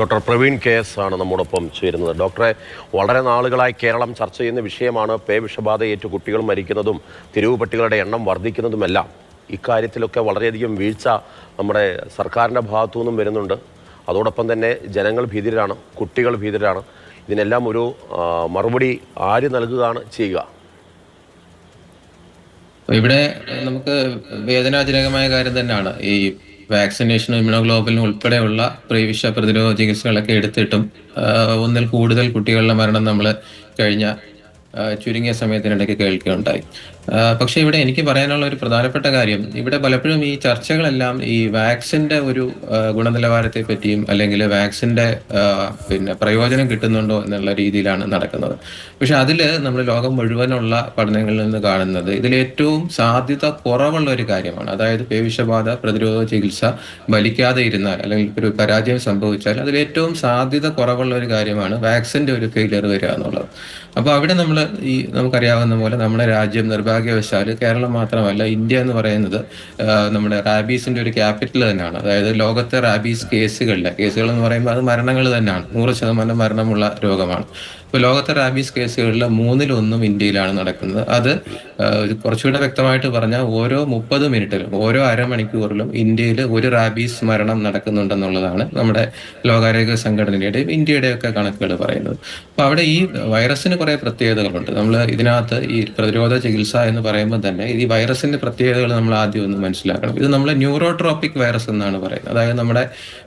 Doctor Praveen K S ആണ് നമ്മോടൊപ്പം ചേരുന്നത്. ഡോക്ടറെ വളരെ നാളുകളായി കേരളം ചർച്ച ചെയ്യുന്ന വിഷയമാണ് പേ വിഷബാധയേറ്റ് കുട്ടികൾ മരിക്കുന്നതും തെരുവ് പട്ടികളുടെ എണ്ണം വർദ്ധിക്കുന്നതുമെല്ലാം. ഇക്കാര്യത്തിലൊക്കെ വളരെയധികം വീഴ്ച നമ്മുടെ സർക്കാരിന്റെ ഭാഗത്തു നിന്നും വരുന്നുണ്ട്. അതോടൊപ്പം തന്നെ ജനങ്ങൾ ഭീതിരാണ് കുട്ടികൾ ഭീതിരാണ് ഇതിനെല്ലാം ഒരു മറുപടി ആര് നൽകുകയാണ് ചെയ്യുക? ഇവിടെ നമുക്ക് വേദനാജനകമായ കാര്യം തന്നെയാണ് ഈ വാക്സിനേഷനും ഇമ്യൂണോഗ്ലോബലിനും ഉൾപ്പെടെയുള്ള പ്രവിശ പ്രതിരോധ ചികിത്സകളൊക്കെ എടുത്തിട്ടും ഒന്നിൽ കൂടുതൽ കുട്ടികളുടെ മരണം നമ്മൾ കഴിഞ്ഞ ചുരുങ്ങിയ സമയത്തിനിടയ്ക്ക് കേൾക്കുകയുണ്ടായി. പക്ഷേ ഇവിടെ എനിക്ക് പറയാനുള്ള ഒരു പ്രധാനപ്പെട്ട കാര്യം ഇവിടെ പലപ്പോഴും ഈ ചർച്ചകളെല്ലാം ഈ വാക്സിന്റെ ഒരു ഗുണനിലവാരത്തെ പറ്റിയും അല്ലെങ്കിൽ വാക്സിന്റെ പിന്നെ പ്രയോജനം കിട്ടുന്നുണ്ടോ എന്നുള്ള രീതിയിലാണ് നടക്കുന്നത്. പക്ഷെ അതിൽ നമ്മൾ ലോകം മുഴുവനുള്ള പഠനങ്ങളിൽ നിന്ന് കാണുന്നത് ഇതിൽ ഏറ്റവും സാധ്യത കുറവുള്ള ഒരു കാര്യമാണ്. അതായത് പേവിഷബാധ പ്രതിരോധ ചികിത്സ ഫലിക്കാതെ ഇരുന്നാൽ അല്ലെങ്കിൽ ഒരു പരാജയം സംഭവിച്ചാൽ അതിൽ ഏറ്റവും സാധ്യത കുറവുള്ള ഒരു കാര്യമാണ് വാക്സിന്റെ ഒരു ഫെയിലിയർ വരിക എന്നുള്ളത്. അപ്പോൾ അവിടെ നമ്മൾ ഈ നമുക്കറിയാവുന്ന പോലെ നമ്മുടെ രാജ്യം നിർഭാഗ്യവശാൽ കേരളം മാത്രമല്ല ഇന്ത്യ എന്ന് പറയുന്നത് നമ്മുടെ റാബീസിന്റെ ഒരു ക്യാപിറ്റൽ തന്നെയാണ്. അതായത് ലോകത്തെ റാബീസ് കേസുകളിലെ കേസുകൾ എന്ന് പറയുമ്പോൾ അത് മരണങ്ങൾ തന്നെയാണ്. നൂറ് ശതമാനം മരണമുള്ള രോഗമാണ്. ഇപ്പോൾ ലോകത്തെ റാബീസ് കേസുകളിൽ മൂന്നിലൊന്നും ഇന്ത്യയിലാണ് നടക്കുന്നത്. അത് കുറച്ചുകൂടെ വ്യക്തമായിട്ട് പറഞ്ഞാൽ ഓരോ മുപ്പത് മിനിറ്റിലും ഓരോ അരമണിക്കൂറിലും ഇന്ത്യയിൽ ഒരു റാബീസ് മരണം നടക്കുന്നുണ്ടെന്നുള്ളതാണ് നമ്മുടെ ലോകാരോഗ്യ സംഘടനയുടെയും ഇന്ത്യയുടെയും ഒക്കെ കണക്കുകൾ പറയുന്നത്. അപ്പോൾ അവിടെ ഈ വൈറസിന് കുറേ പ്രത്യേകതകളുണ്ട്. നമ്മൾ ഇതിനകത്ത് ഈ പ്രതിരോധ ചികിത്സ എന്ന് പറയുമ്പോൾ തന്നെ ഈ വൈറസിന്റെ പ്രത്യേകതകൾ നമ്മൾ ആദ്യം ഒന്ന് മനസ്സിലാക്കണം. ഇത് നമ്മൾ ന്യൂറോട്രോപ്പിക് വൈറസ് എന്നാണ് പറയുന്നത്. അതായത് നമ്മുടെ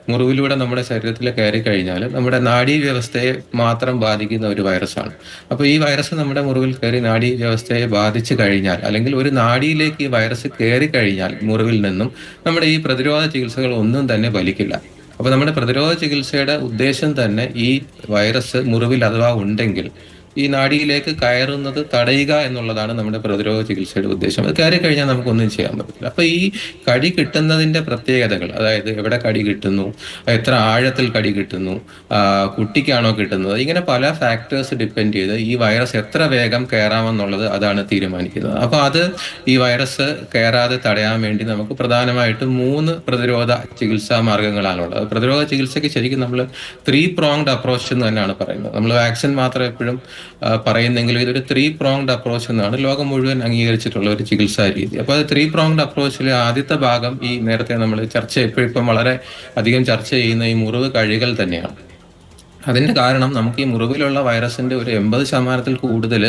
മുറിവിലൂടെ നമ്മുടെ ശരീരത്തിൽ കയറി കഴിഞ്ഞാൽ നമ്മുടെ നാഡീ വ്യവസ്ഥയെ മാത്രം ബാധിക്കുന്ന ഒരു വൈറസാണ്. അപ്പോൾ ഈ വൈറസ് നമ്മുടെ മുറിവിൽ കയറി നാഡീ വ്യവസ്ഥയെ ബാധിച്ചു കഴിഞ്ഞാൽ അല്ലെങ്കിൽ ഒരു നാഡിയിലേക്ക് ഈ വൈറസ് കയറി കഴിഞ്ഞാൽ മുറിവിൽ നിന്നും നമ്മുടെ ഈ പ്രതിരോധ ചികിത്സകൾ ഒന്നും തന്നെ ഫലിക്കില്ല. അപ്പോൾ നമ്മുടെ പ്രതിരോധ ചികിത്സയുടെ ഉദ്ദേശം തന്നെ ഈ വൈറസ് മുറിവിൽ അഥവാ ഉണ്ടെങ്കിൽ ഈ നാടിയിലേക്ക് കയറുന്നത് തടയുക എന്നുള്ളതാണ് നമ്മുടെ പ്രതിരോധ ചികിത്സയുടെ ഉദ്ദേശം. അത് കയറി കഴിഞ്ഞാൽ നമുക്കൊന്നും ചെയ്യാൻ പറ്റില്ല അപ്പൊ ഈ കടി കിട്ടുന്നതിന്റെ പ്രത്യേകതകൾ അതായത് എവിടെ കടി കിട്ടുന്നു എത്ര ആഴത്തിൽ കടി കിട്ടുന്നു കുട്ടിക്കാണോ കിട്ടുന്നത് ഇങ്ങനെ പല ഫാക്ടേഴ്സ് ഡിപ്പെൻഡ് ചെയ്ത് ഈ വൈറസ് എത്ര വേഗം കയറാമെന്നുള്ളത് അതാണ് തീരുമാനിക്കുന്നത്. അപ്പൊ അത് ഈ വൈറസ് കയറാതെ തടയാൻ വേണ്ടി നമുക്ക് പ്രധാനമായിട്ടും മൂന്ന് പ്രതിരോധ ചികിത്സാ മാർഗങ്ങളാണുള്ളത് പ്രതിരോധ ചികിത്സയ്ക്ക് ശരിക്കും നമ്മൾ ത്രീ പ്രോങ്ഡ് അപ്രോച്ച് എന്ന് തന്നെയാണ് പറയുന്നത്. നമ്മൾ വാക്സിൻ മാത്രം എപ്പോഴും പറയുന്നെങ്കിലും ഇതൊരു ത്രീ പ്രോങ്ഡ് അപ്രോച്ച് എന്നാണ് ലോകം മുഴുവൻ അംഗീകരിച്ചിട്ടുള്ള ഒരു ചികിത്സാ രീതി. അപ്പോൾ അത് ത്രീ പ്രോങ്ഡ് അപ്രോച്ചിലെ ആദ്യത്തെ ഭാഗം ഈ നേരത്തെ നമ്മൾ ചർച്ച ഇപ്പോഴിപ്പം വളരെ അധികം ചർച്ച ചെയ്യുന്ന ഈ മുറിവ് കഴികൾ തന്നെയാണ്. അതിന്റെ കാരണം നമുക്ക് ഈ മുറിവിലുള്ള വൈറസിന്റെ ഒരു എൺപത് ശതമാനത്തിൽ കൂടുതൽ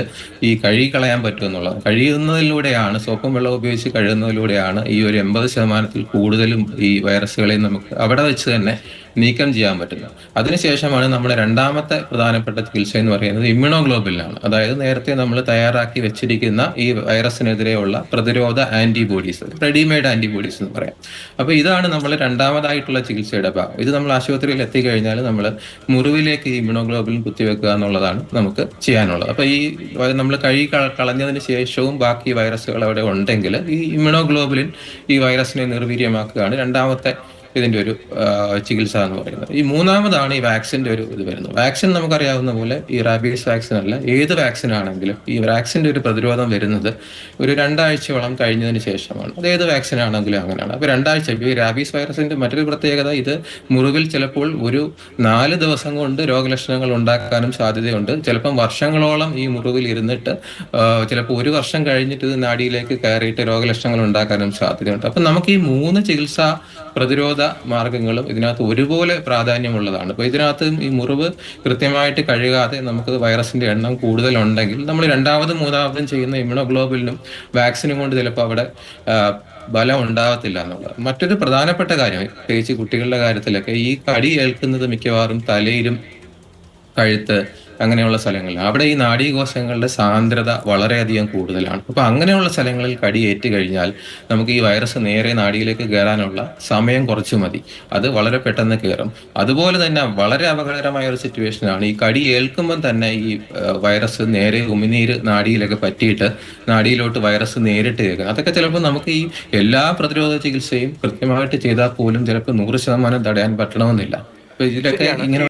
ഈ കഴുകി കളയാൻ പറ്റുമെന്നുള്ളത് കഴിയുന്നതിലൂടെയാണ് സോപ്പും വെള്ളം ഉപയോഗിച്ച് കഴുകുന്നതിലൂടെയാണ് ഈ ഒരു എൺപത് ശതമാനത്തിൽ കൂടുതലും ഈ വൈറസുകളെ നമുക്ക് അവിടെ വെച്ച് തന്നെ നീക്കം ചെയ്യാൻ പറ്റുന്നത് അതിനുശേഷമാണ് നമ്മുടെ രണ്ടാമത്തെ പ്രധാനപ്പെട്ട ചികിത്സ എന്ന് പറയുന്നത് ഇമ്മ്യൂണോഗ്ലോബിലാണ് അതായത് നേരത്തെ നമ്മൾ തയ്യാറാക്കി വെച്ചിരിക്കുന്ന ഈ വൈറസിനെതിരെയുള്ള പ്രതിരോധ ആന്റിബോഡീസ് റെഡിമെയ്ഡ് ആന്റിബോഡീസ് എന്ന് പറയാം. അപ്പൊ ഇതാണ് നമ്മൾ രണ്ടാമതായിട്ടുള്ള ചികിത്സയുടെ ഭാഗം. ഇത് നമ്മൾ ആശുപത്രിയിൽ എത്തിക്കഴിഞ്ഞാൽ നമ്മൾ മുറിവിലേക്ക് ഈ ഇമ്മ്യൂണോഗ്ലോബിൻ കുത്തിവെക്കുക എന്നുള്ളതാണ് നമുക്ക് ചെയ്യാനുള്ളത്. അപ്പൊ ഈ നമ്മൾ കഴുകി കള- കളഞ്ഞതിന് ശേഷവും ബാക്കി വൈറസുകൾ അവിടെ ഉണ്ടെങ്കിൽ ഈ ഇമ്മ്യൂണോഗ്ലോബിലിൻ ഈ വൈറസിനെ നിർവീര്യമാക്കുകയാണ് രണ്ടാമത്തെ ഇതിന്റെ ഒരു ചികിത്സ എന്ന് പറയുന്നത്. ഈ മൂന്നാമതാണ് ഈ വാക്സിന്റെ ഒരു ഇത് വരുന്നത്. വാക്സിൻ നമുക്കറിയാവുന്ന പോലെ ഈ റാബീസ് വാക്സിൻ അല്ല ഏത് വാക്സിൻ ആണെങ്കിലും ഈ വാക്സിന്റെ ഒരു പ്രതിരോധം വരുന്നത് ഒരു രണ്ടാഴ്ചയോളം കഴിഞ്ഞതിന് ശേഷമാണ്. അത് ഏത് വാക്സിൻ ആണെങ്കിലും അങ്ങനെയാണ്. അപ്പൊ രണ്ടാഴ്ച ഈ റാബീസ് വൈറസിന്റെ മറ്റൊരു പ്രത്യേകത ഇത് മുറിവിൽ ചിലപ്പോൾ ഒരു നാല് ദിവസം കൊണ്ട് രോഗലക്ഷണങ്ങൾ ഉണ്ടാക്കാനും സാധ്യതയുണ്ട്. ചിലപ്പം വർഷങ്ങളോളം ഈ മുറിവിൽ ഇരുന്നിട്ട് ചിലപ്പോൾ ഒരു വർഷം കഴിഞ്ഞിട്ട് ഇത് നാടിയിലേക്ക് കയറിയിട്ട് രോഗലക്ഷണങ്ങൾ ഉണ്ടാക്കാനും സാധ്യതയുണ്ട്. അപ്പം നമുക്ക് ഈ മൂന്ന് ചികിത്സാ പ്രതിരോധ മാർഗങ്ങളും ഇതിനകത്ത് ഒരുപോലെ പ്രാധാന്യമുള്ളതാണ്. അപ്പോൾ ഇതിനകത്ത് ഈ മുറിവ് കൃത്യമായിട്ട് കഴുകാതെ നമുക്ക് വൈറസിന്റെ എണ്ണം കൂടുതലുണ്ടെങ്കിൽ നമ്മൾ രണ്ടാമതും മൂന്നാമതും ചെയ്യുന്ന ഇമ്യൂണോഗ്ലോബിലിനും വാക്സിനും കൊണ്ട് ചിലപ്പോൾ അവിടെ ബലം ഉണ്ടാകത്തില്ല എന്നുള്ളത്. മറ്റൊരു പ്രധാനപ്പെട്ട കാര്യം പ്രത്യേകിച്ച് കുട്ടികളുടെ കാര്യത്തിലൊക്കെ ഈ കടി ഏൽക്കുന്നത് മിക്കവാറും തലയിലും കഴുത്ത് അങ്ങനെയുള്ള സ്ഥലങ്ങളിൽ. അവിടെ ഈ നാഡീകോശങ്ങളുടെ സാന്ദ്രത വളരെയധികം കൂടുതലാണ്. അപ്പൊ അങ്ങനെയുള്ള സ്ഥലങ്ങളിൽ കടി ഏറ്റു കഴിഞ്ഞാൽ നമുക്ക് ഈ വൈറസ് നേരെ നാടിയിലേക്ക് കയറാനുള്ള സമയം കുറച്ച് മതി. അത് വളരെ പെട്ടെന്ന് കയറും. അതുപോലെ തന്നെ വളരെ അപകടകരമായ ഒരു സിറ്റുവേഷനാണ് ഈ കടി ഏൽക്കുമ്പോൾ തന്നെ ഈ വൈറസ് നേരെ ഉമിനീര് നാടിയിലൊക്കെ പറ്റിയിട്ട് നാടിയിലോട്ട് വൈറസ് നേരിട്ട് കയറും അതൊക്കെ ചിലപ്പോൾ നമുക്ക് ഈ എല്ലാ പ്രതിരോധ ചികിത്സയും കൃത്യമായിട്ട് ചെയ്താൽ പോലും ചിലപ്പോൾ നൂറ് ശതമാനം തടയാൻ പറ്റണമെന്നില്ല. അപ്പൊ ഇതിലൊക്കെ ഇങ്ങനെ